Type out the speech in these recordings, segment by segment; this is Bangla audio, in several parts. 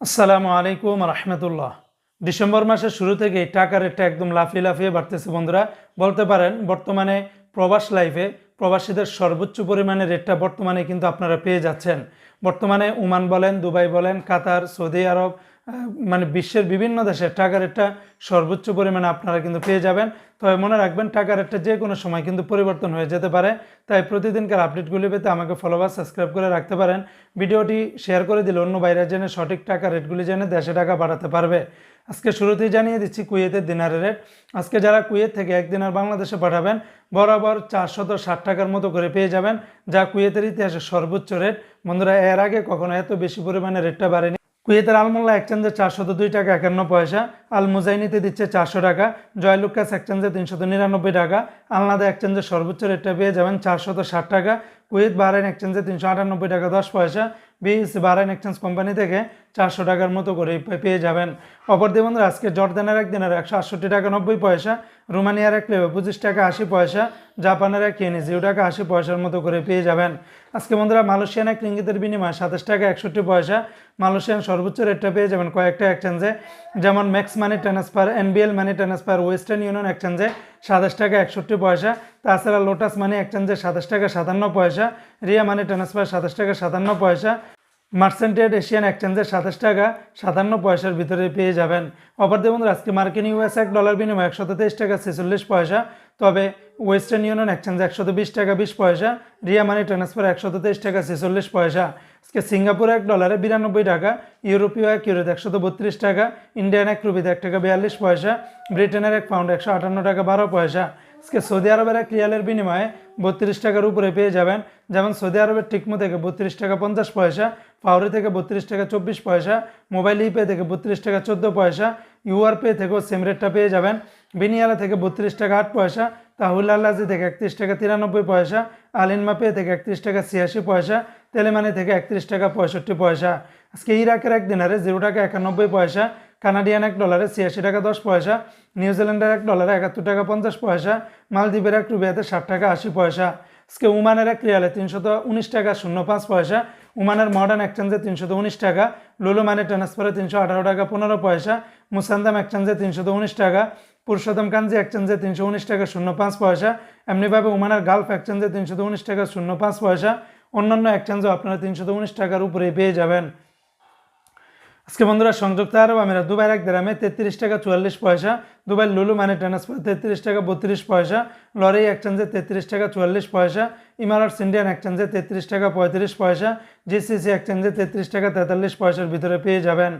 আসসালামু আলাইকুম রহমতুল্লাহ। ডিসেম্বর মাসের শুরু থেকেই টাকার রেটটা একদম লাফিয়ে লাফিয়ে বাড়তেছে বন্ধুরা। বলতে পারেন, বর্তমানে প্রবাস লাইফে প্রবাসীদের সর্বোচ্চ পরিমাণে রেটটা বর্তমানে কিন্তু আপনারা পেয়ে যাচ্ছেন। বর্তমানে ওমান বলেন, দুবাই বলেন, কাতার, সৌদি আরব মানে বিশ্বের বিভিন্ন দেশে টাকা রেটটা সর্বোচ্চ পরিমাণে আপনারা কিন্তু পেয়ে যাবেন। তবে মনে রাখবেন টাকা রেটটা যে কোনো সময় কিন্তু পরিবর্তন হয়ে যেতে পারে। তাই প্রতিদিনকার আপডেটগুলি পেতে আমাকে ফলো বা সাবস্ক্রাইব করে রাখতে পারেন। ভিডিওটি শেয়ার করে দিলে অন্য বাইরে জেনে সঠিক টাকা রেটগুলি জেনে দেশে টাকা বাড়াতে পারবে। আজকে শুরুতেই জানিয়ে দিচ্ছি কুয়েতের দিনারের রেট। আজকে যারা কুয়েত থেকে এক দিনার বাংলাদেশে পাঠাবেন, বরাবর চারশত ষাট টাকার মতো করে পেয়ে যাবেন, যা কুয়েতের ইতিহাসে সর্বোচ্চ রেট। বন্ধুরা, এর আগে কখনো এত বেশি পরিমাণে রেটটা বাড়েনি। কুয়েতের আলমোল্লা এক্সচেঞ্জে চারশত দুই টাকা, একান্ন পয়সা। আল মুজাইনিতে দিচ্ছে চারশো টাকা। জয়লুকাস এক্সচেঞ্জে তিনশত নিরানব্বই টাকা। আলনাদা এক্সচেঞ্জে সর্বোচ্চ রেটটা পেয়ে যাবেন চারশত ষাট টাকা। কুয়েত বাহরাইন এক্সচেঞ্জে তিনশো আটানব্বই টাকা, দশ পয়সা। বিএসসি বাহরাইন এক্সচেঞ্জ কোম্পানি থেকে চারশো টাকার মতো করে পেয়ে যাবেন। অপর অপরদি বন্ধুরা, আজকে জর্দানের এক দিনের একশো আটষট্টি টাকা নব্বই পয়সা, রোমানিয়ার এক লেবে পঁচিশ টাকা আশি পয়সা, জাপানের এক ইয়েনি জিরো টাকা আশি পয়সার মতো করে পেয়ে যাবেন। আজকে বন্ধুরা, মালয়েশিয়ান এক রিঙ্গিতের বিনিময়ে সাতাশ টাকা একষট্টি পয়সা, মালয়েশিয়ান সর্বোচ্চ রেটটা পেয়ে যাবেন কয়েকটা এক্সচেঞ্জে। যেমন Max money transfer, NBL money transfer, Western Union এক্সচেঞ্জে সাতাশ টাকা একষট্টি পয়সা, তাছাড়া লোটাস মানি এক্সচেঞ্জে সাতাশ টাকা সাতান্ন পয়সা, রিয়া মানি ট্রান্সফার সাতাশ টাকা সাতান্ন পয়সা মার্সেন্টেড এশিয়ান এক্সচেঞ্জের সাতাশ টাকা সাতান্ন পয়সার ভিতরে পেয়ে যাবেন। অপরদি বন্ধুরা, আজকে মার্কিন ইউএস এক ডলার বিনিময় একশো তেইশ টাকা ছেচল্লিশ পয়সা, তবে ওয়েস্টার্ন ইউনিয়ন এক্সচেঞ্জ একশত বিশ টাকা বিশ পয়সা, রিয়া মানি ট্রান্সফার একশো তেইশ টাকা ছেচল্লিশ পয়সা। আজকে সিঙ্গাপুর এক ডলারে বিরানব্বই টাকা, ইউরোপীয় এক ইউরোতে একশত বত্রিশ টাকা, ইন্ডিয়ান এক রুপিতে এক টাকা বিয়াল্লিশ পয়সা, ব্রিটেনের এক পাউন্ড একশো আটান্ন টাকা বারো পয়সা। আজকে সৌদি আরবের এক রিয়ালের বিনিময়ে বত্রিশ টাকার উপরে পেয়ে যাবেন। যেমন সৌদি আরবের টিকমো থেকে বত্রিশ টাকা পঞ্চাশ পয়সা পাউরি থেকে বত্রিশ টাকা চব্বিশ পয়সা, মোবাইল ইপে থেকে বত্রিশ টাকা চোদ্দ পয়সা ইউআর পে থেকেও সেম রেটটা পেয়ে যাবেন। বিনিয়ালা থেকে বত্রিশ টাকা আট পয়সা, তাহুল আল্লাজি থেকে একত্রিশ টাকা তিরানব্বই পয়সা আলিনমা পে থেকে একত্রিশ টাকা ছিয়াশি পয়সা, তেলেমানি থেকে একত্রিশ টাকা পঁয়ষট্টি পয়সা। আজকে ইরাকের এক দিনারে জিরো টাকা একানব্বই পয়সা কানাডিয়ান এক ডলারে ছিয়াশি টাকা দশ পয়সা নিউজিল্যান্ডের এক ডলারে একাত্তর টাকা পঞ্চাশ পয়সা, মালদ্বীপের এক রুবিয়াতে ষাট টাকা আশি পয়সা। আজকে উমানের এক রিয়ালে তিনশত উনিশ টাকা শূন্য পাঁচ পয়সা উমানের মডার্ন এক্সচেঞ্জে তিনশত উনিশ টাকা, লুলু মানি ট্রান্সফারে তিনশো আঠারো টাকা পনেরো পয়সা, মুসান্দাম এক্সচেঞ্জে তিনশত উনিশ টাকা, পুরুষোত্তম কাঞ্জি এক্সচেঞ্জে তিনশো উনিশ টাকা শূন্য পাঁচ পয়সা, এমনিভাবে উমানের গালফ এক্সচেঞ্জে তিনশত উনিশ টাকা শূন্য পাঁচ পয়সা, অন্যান্য এক্সচেঞ্জেও আপনারা তিনশত উনিশ টাকার উপরে পেয়ে যাবেন। আজকে বন্ধুরা, সংযুক্ত আরব আমিরাত, দুবাইয়ের এক গ্রামে তেত্রিশ টাকা চুয়াল্লিশ পয়সা দুবাই লুলু মানি ট্রান্সফার তেত্রিশ টাকা বত্রিশ পয়সা, লরি এক্সচেঞ্জে তেত্রিশ টাকা চুয়াল্লিশ পয়সা ইমারাটস ইন্ডিয়ান এক্সচেঞ্জে তেত্রিশ টাকা পঁয়ত্রিশ পয়সা, জিসিসি এক্সচেঞ্জে তেত্রিশ টাকা তেতাল্লিশ পয়সার ভিতরে পেয়ে যাবেন।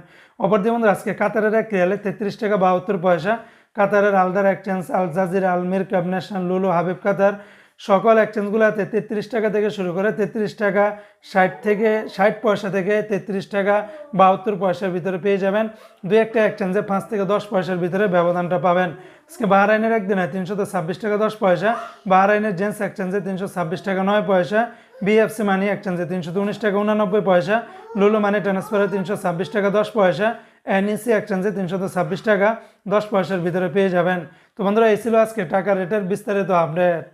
অপরদি বন্ধুরা, আজকে কাতারের এক রিয়ালে তেত্রিশ টাকা বাহাত্তর পয়সা, কাতারের আলদার এক্সচেঞ্জ আল জাজির আলমির ক্যাব ন্যাশনাল লুলু, হাবিব কাতার সকল এক্সচেঞ্জগুলোতে তেত্রিশ টাকা থেকে শুরু করে তেত্রিশ টাকা, ষাট থেকে, ষাট পয়সা থেকে তেত্রিশ টাকা, বাহাত্তর পয়সার ভিতরে পেয়ে যাবেন। দু একটা এক্সচেঞ্জে পাঁচ থেকে দশ পয়সার ভিতরে ব্যবধানটা পাবেন। আজকে বাহরাইনের একদিনে তিনশো তো ছাব্বিশ টাকা দশ পয়সা, বাহরাইনের জেন্টস এক্সচেঞ্জে তিনশো ছাব্বিশ টাকা নয় পয়সা, বিএফসি মানি এক্সচেঞ্জে তিনশো উনিশ টাকা উনানব্বই পয়সা, লুলু মানি ট্রান্সফারে তিনশো ছাব্বিশ টাকা দশ পয়সা, এনইসি এক্সচেঞ্জে তিনশো ছাব্বিশ টাকা দশ পয়সার ভিতরে পেয়ে যাবেন। তো বন্ধুরা, এই ছিল আজকে টাকা রেটের বিস্তারিত আপডেট